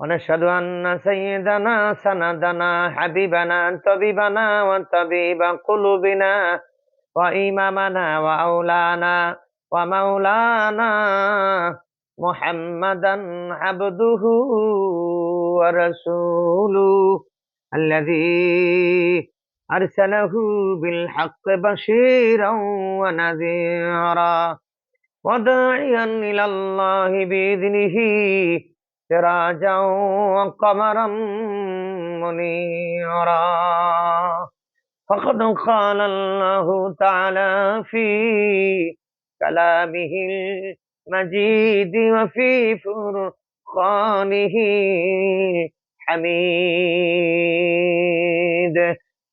ونشهد أن سيدنا سندنا حبيبنا طبيبنا وطبيب قلوبنا وإمامنا وأولانا ومولانا محمدا عبده ورسوله الذي أرسله بالحق بشيرا ونذيرا وداعيا إلى الله بإذنه سراجا وقمرا منيرا. فقد قال الله تعالى في كلامه المجيد وفي فرقانه حميد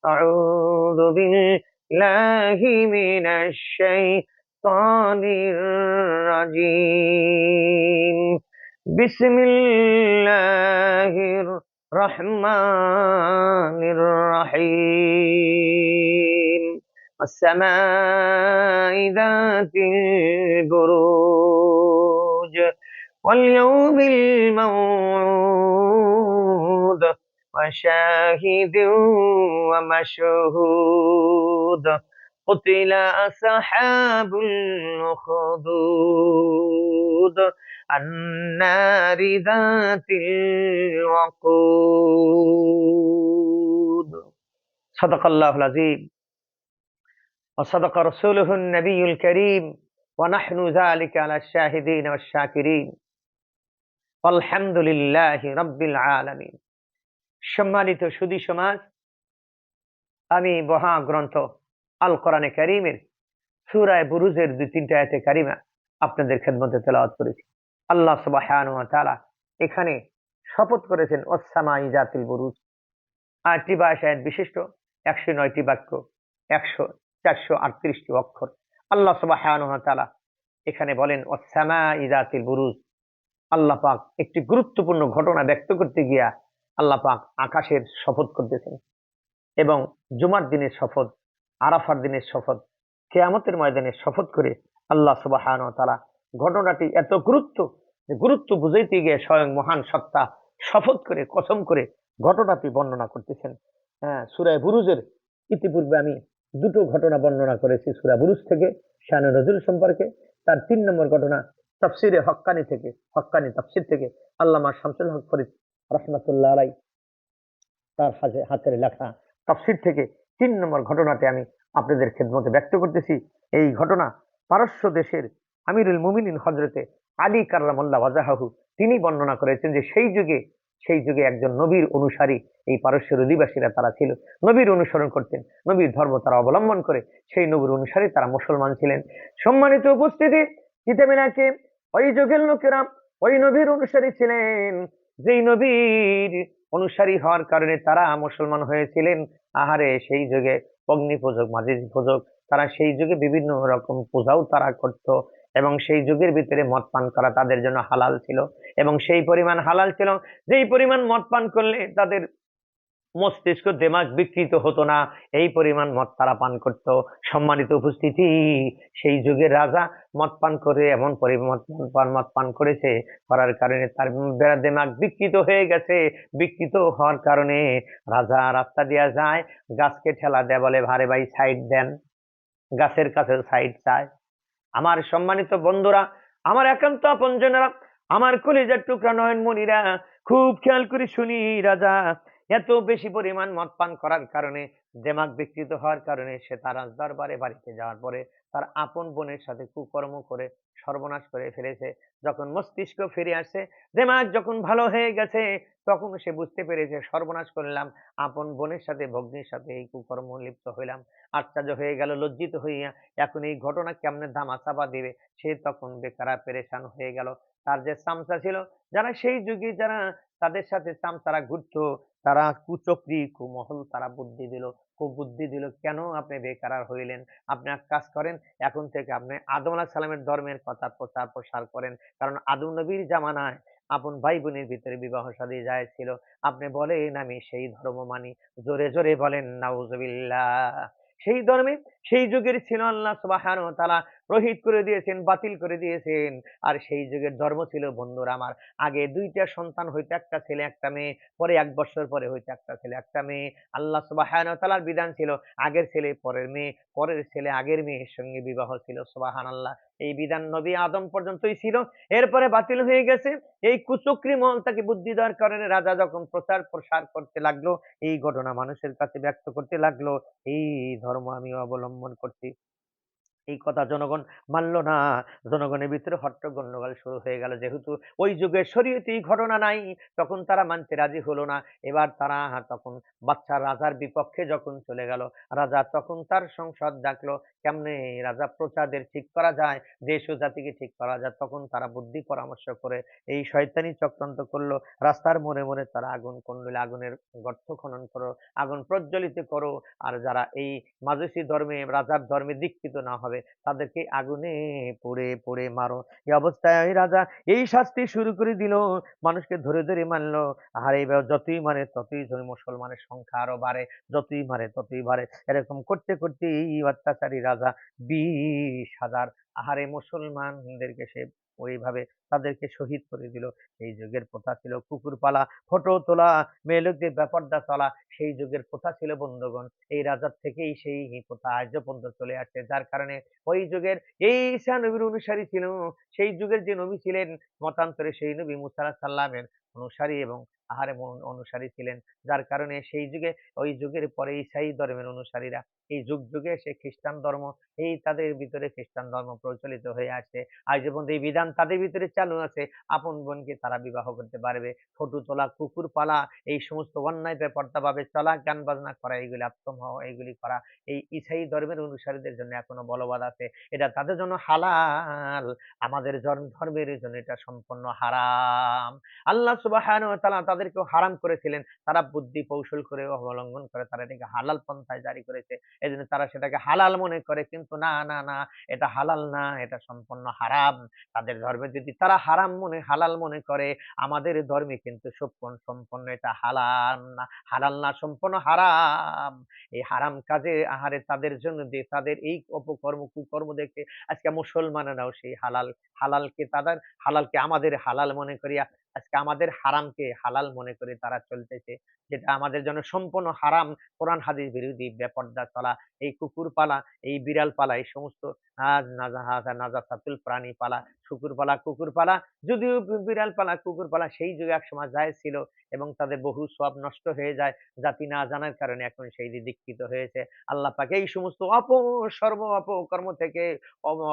أعوذ بالله من الشيطان الرجيم. بسم الله الرحمن الرحيم. السماء ذات البروج واليوم الموعود وشاهد ومشهود. قتل أصحاب الأخدود النار ذات الوقود صدق الله العظيم وصدق رسوله النبي الكريم ونحن ذلك على الشاهدين والشاكرين والحمد لله رب العالمين সম্মানিত সুদী সমাজ আমি মহা গ্রন্থ আল কোরআনে কারিমের সুরায় বুরুজের দুই, তিনটা আয়াতে কারিমা আপনাদের খেদমতে তেলাওয়াত করেছি। আল্লাহ সুবহানাহু এখানে শপথ করেছেন ওসামা ইজাতিল বুরুজ। আটটি বা আয়াত বিশিষ্ট, একশো নয়টি বাক্য, একশো চারশো আটত্রিশটি অক্ষর। আল্লাহ ওয়া এখানে বলেন ওসামা ইজাতিল বুরুজ। আল্লাহ পাক একটি গুরুত্বপূর্ণ ঘটনা ব্যক্ত করতে গিয়া আল্লাহ পাক আকাশের শপথ করতেছেন এবং জুমার দিনের শপথ আরাফার দিনের শপথ, কেয়ামতের ময়দানের শপথ করে আল্লাহ সুবহানাহু ওয়া তাআলা ঘটনাটি এত গুরুত্ব গুরুত্ব বুঝাইতে গিয়ে স্বয়ং মহান সত্তা শপথ করে, কসম করে ঘটনাটি বর্ণনা করতেছেন। হ্যাঁ সুরায় বুরুজের ইতিপূর্বে আমি দুটো ঘটনা বর্ণনা করেছি সুরা বুরুজ থেকে, শান নজরুল সম্পর্কে। তার তিন নম্বর ঘটনা তফসিরে হক্কানি থেকে, হক্কানি তাফসির থেকে আল্লামা শামসুল হক ফরিদ রহমতুল্লাহ আলাই তার হাতে হাতের লেখা তফসির থেকে তিন নম্বর ঘটনাটি আমি আপনাদের খেদমতে ব্যক্ত করতেছি। এই ঘটনা পারস্য দেশের আমিরুল মুমিনিন হজরতে আলী কার্লামুল্লাহ ওয়াজাহাহু তিনি বর্ণনা করেছেন যে সেই যুগে সেই যুগে একজন নবীর অনুসারী এই পারস্যের অধিবাসীরা তারা ছিল। নবীর অনুসরণ করতেন, নবীর ধর্ম তারা অবলম্বন করে, সেই নবীর অনুসারী তারা মুসলমান ছিলেন। সম্মানিত উপস্থিতি কিতাবিনাকে ওই যুগের লোকেরা ওই নবীর অনুসারী ছিলেন, যেই নবীর অনুসারী হওয়ার কারণে তারা মুসলমান হয়েছিলেন। আহারে, সেই যুগে অগ্নি পূজক মাঝি পূজক তারা সেই যুগে বিভিন্ন রকম পূজাও তারা করত এবং সেই যুগের ভিতরে মদ পান করা তাদের জন্য হালাল ছিল এবং সেই পরিমাণ হালাল ছিল। যেই পরিমাণ মদ পান করলে তাদের মস্তিষ্ক দেমাগ বিকৃত হতো না। এই পরিমাণ মদ তারা পান করত। সম্মানিত উপস্থিতি, সেই যুগের রাজা মদ পান করে, এমন পরিমাণ মদ পান করেছে, করার কারণে তার বে- দেমাগ বিকৃত হয়ে গেছে। বিকৃত হওয়ার কারণে রাজা রাস্তা দিয়া যায়, গাছকে ঠেলা দেয় বলে, ভারে ভাই, সাইড দেন। গাছের কাছে সাইড চায় আমার সম্মানিত বন্ধুরা, আমার একান্ত আপনজনেরা, আমার কলিজার টুকরা নয়ন মনিরা খুব খেয়াল করে শুনি রাজা এত বেশি পরিমাণ মদ পান করার কারণে, দেমাগ বিকৃত হওয়ার কারণে সে তার রাজ দরবারে বাড়িতে যাওয়ার পরে তার আপন বোনের সাথে কুকর্ম করে সর্বনাশ করে ফেলেছে। যখন মস্তিষ্ক ফিরে আসে, দেমাগ যখন ভালো হয়ে গেছে, তখন সে বুঝতে পেরেছে, সর্বনাশ করলাম, আপন বোনের সাথে, ভগ্নির সাথে এই কুকর্ম লিপ্ত হইলাম। আশ্চর্য হয়ে গেল, লজ্জিত হইয়া, এখন এই ঘটনা কেমনে ধামা চাপা দিবে? সে তখন বেকারা পেরেশান হয়ে গেল। তার যে চামচা ছিল, যারা সেই যুগে যারা তাদের সাথে চামচারা ঘুরতো তারা কুচক্রি, কুমহল, তারা বুদ্ধি দিল। কুবুদ্ধি দিল, কেন আপনি বেকারার হইলেন? আপনি এক কাজ করেন, এখন থেকে আপনি আদম আলাহ সালামের ধর্মের কথা প্রচার প্রসার করেন। কারণ আদম নবীর জামানায় আপন ভাই বোনের ভিতরে বিবাহ সাদী যায় ছিল। আপনি বলেন, আমি সেই ধর্ম মানি। জোরে জোরে বলেন, নাউজবিল্লাহ। সেই ধর্মে সেই যুগের ছিল আল্লাহ সুবহানাহু তালা রহিত করে দিয়েছেন, বাতিল করে দিয়েছেন। আর সেই যুগের ধর্ম ছিল, বন্ধুরা আমার, আগে দুইটা সন্তান হইতে, একটা ছেলে, একটা মেয়ে, পরে এক বছর পরে হইতে একটা ছেলে, একটা মেয়ে। আল্লাহ সুবহানাহু ওয়া তাআলার বিধান ছিল, আগের ছেলে, পরের মেয়ে, পরের ছেলে, আগের মেয়ের সঙ্গে বিবাহ ছিল সবাহান সুবহানাল্লাহ। এই বিধান নবী আদম পর্যন্তই ছিল। এরপরে বাতিল হয়ে গেছে, এই কুচক্রি মহল তাকে বুদ্ধি দেওয়ার কারণে রাজা যখন প্রচার প্রসার করতে লাগল, এই ঘটনা মানুষের কাছে ব্যক্ত করতে লাগল, এই ধর্ম আমি অবলম্বন করছি। এই কথা জনগণ মানলো না। জনগণের ভিতরে হট্ট গন্ডগোল শুরু হয়ে গেল। যেহেতু ওই যুগে শরীয়তে এই ঘটনা নাই, তখন তারা মানতে রাজি হলো না। এবার তারা তখন বাচ্চা রাজার বিপক্ষে যখন চলে গেল, রাজা তখন তার সংসদ ডাকলো, কেমনে রাজা, প্রজাদের ঠিক করা যায়? দেশ ও জাতিকে ঠিক করা যায়? তখন তারা বুদ্ধি পরামর্শ করে এই শয়তানি চক্রান্ত করল। রাস্তার মোড়ে মোড়ে তারা আগুন করলে আগুনের গর্ত খনন করো, আগুন প্রজ্বলিত করো। আর যারা এই মাজুসি ধর্মে, রাজার ধর্মে দীক্ষিত না হবে তাদেরকে আগুনে পড়ে পড়ে মারো। এই অবস্থায় রাজা এই শাস্তি শুরু করে দিল। মানুষকে ধরে ধরে মানলো আর এই যতই মারে, ততই ধরে মুসলমানের সংখ্যা আরও বাড়ে। যতই মারে, ততই বাড়ে। এরকম করতে করতে এই অত্যাচারী রাজা বিশ হাজার। আহারে, মুসলমানদেরকে সে ওইভাবে তাদেরকে শহীদ করে দিল। এই যুগের প্রথা ছিল কুকুর পালা, ফটো তোলা মেয়ে লোকদের ব্যাপারটা চলা, সেই যুগের প্রথা ছিল বন্ধুগণ। এই রাজার থেকেই সেই প্রথা আর্য পর্যন্ত চলে আসছে। যার কারণে ওই যুগের এই ঈসা নবীর অনুসারী ছিল, সেই যুগের যে নবী ছিলেন, মতান্তরে সেই নবী মুসা সাল্লামের অনুসারী এবং আহারে অনুসারী ছিলেন। যার কারণে সেই যুগে, ওই যুগের পরে ঈসাই ধর্মের অনুসারীরা এই যুগ যুগে সে খ্রিস্টান ধর্ম, এই তাদের ভিতরে খ্রিস্টান ধর্ম প্রচলিত হয়ে আসছে। আজ পর্যন্ত এই বিধান তাদের ভিতরে চালু আছে। আপন বোনকে তারা বিবাহ করতে পারবে। ফটো তোলা, কুকুর পালা, এই সমস্ত অন্যায় ব্যাপারটা ভাবে চলা, গান বাজনা করা, এইগুলি আত্ম এইগুলি করা, এই ইসাই ধর্মের অনুসারীদের জন্য এখনও বলবাদ আছে। এটা তাদের জন্য হালাল, আমাদের ধর্মের জন্য এটা সম্পূর্ণ হারাম। আল্লাহ সুবাহ তাদেরকেও হারাম করেছিলেন। তারা বুদ্ধি কৌশল করে অবলম্বন করে তারা এটাকে হালাল পন্থায় জারি করেছে। এই জন্য তারা সেটাকে হালাল মনে করে। কিন্তু না না না, এটা হালাল না, এটা সম্পূর্ণ হারাম। তাদের ধর্মে যদি তারা হারাম মনে, হালাল মনে করে, আমাদের ধর্মে কিন্তু সম্পূর্ণ সম্পূর্ণ এটা হালাল না হালাল না, সম্পূর্ণ হারাম। এই হারাম কাজে আহারে তাদের জন্য যে তাদের এই অপকর্ম, কুকর্ম দেখে আজকে মুসলমানেরাও সেই হালাল, হালালকে তাদের, হালালকে আমাদের হালাল মনে করিয়া আজকে আমাদের হারামকে হালাল মনে করে তারা চলতেছে, যেটা আমাদের জন্য সম্পূর্ণ হারাম। কোরআন, হাদিস বিরোধী বেপর্দা চলা, এই কুকুর পালা, এই বিড়াল পালা, এই সমস্ত নাজাসাতুল প্রাণী পালা, শুকুর পালা, কুকুর পালা, যদিও বিড়াল পালা, কুকুর পালা, সেই যুগে এক সময় যায় ছিল এবং তাদের বহু সব নষ্ট হয়ে যায়, জাতি না জানার কারণে এখন সেই দীক্ষিত হয়েছে। আল্লাহ পাকে এই সমস্ত অপ, সর্ব অপকর্ম থেকে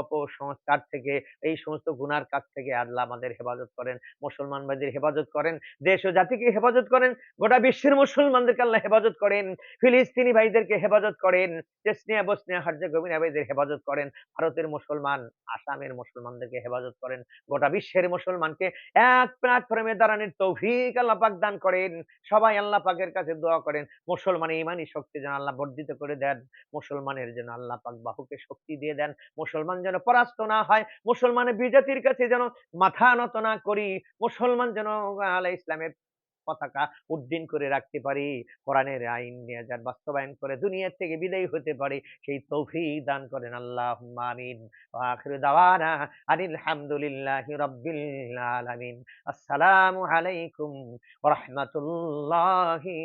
অপসংস্কার থেকে, এই সমস্ত গুনার কাছ থেকে আল্লাহ আমাদের হেফাজত করেন। মুসলমান ভাইদের হেফাজত করেন, দেশ ও জাতিকে হেফাজত করেন, গোটা বিশ্বের মুসলমানদেরকে আল্লাহ হেফাজত করেন, ফিলিস্তিনি ভাইদেরকে হেফাজত করেন চেসনিয়া বসনিয়া, হার্জেগোভিনা ভাইদের হেফাজত করেন, ভারতের মুসলমান, আসামের মুসলমানদেরকে হেফাজত করেন, গোটা বিশ্বের মুসলমানকে এক প্ল্যাটফর্মে দাঁড়ানোর তৌফিক আল্লাহ পাক দান করেন, সবাই আল্লাহ পাকের কাছে দোয়া করেন মুসলমান ইমানি শক্তি যেন আল্লাহ বর্ধিত করে দেন, মুসলমানের যেন আল্লাহ পাক বাহুকে শক্তি দিয়ে দেন, মুসলমান যেন পরাস্ত না হয় মুসলমানের বিজাতির কাছে যেন মাথা নত না করি, মুসলমান যেন আল্লাহ ইসলামের পতাকা উড্ডীন করে রাখতে পারি, কোরআনের আইন নিয়ে যার বাস্তবায়ন করে দুনিয়া থেকে বিদায় হতে পারে, সেই তৌফিক দান করেন আল্লাহ আমিন। আখির দাওয়ানা আনিল হামদুলিল্লাহি রাব্বিল আলামিন। আসসালামু আলাইকুম ওয়া রাহমাতুল্লাহি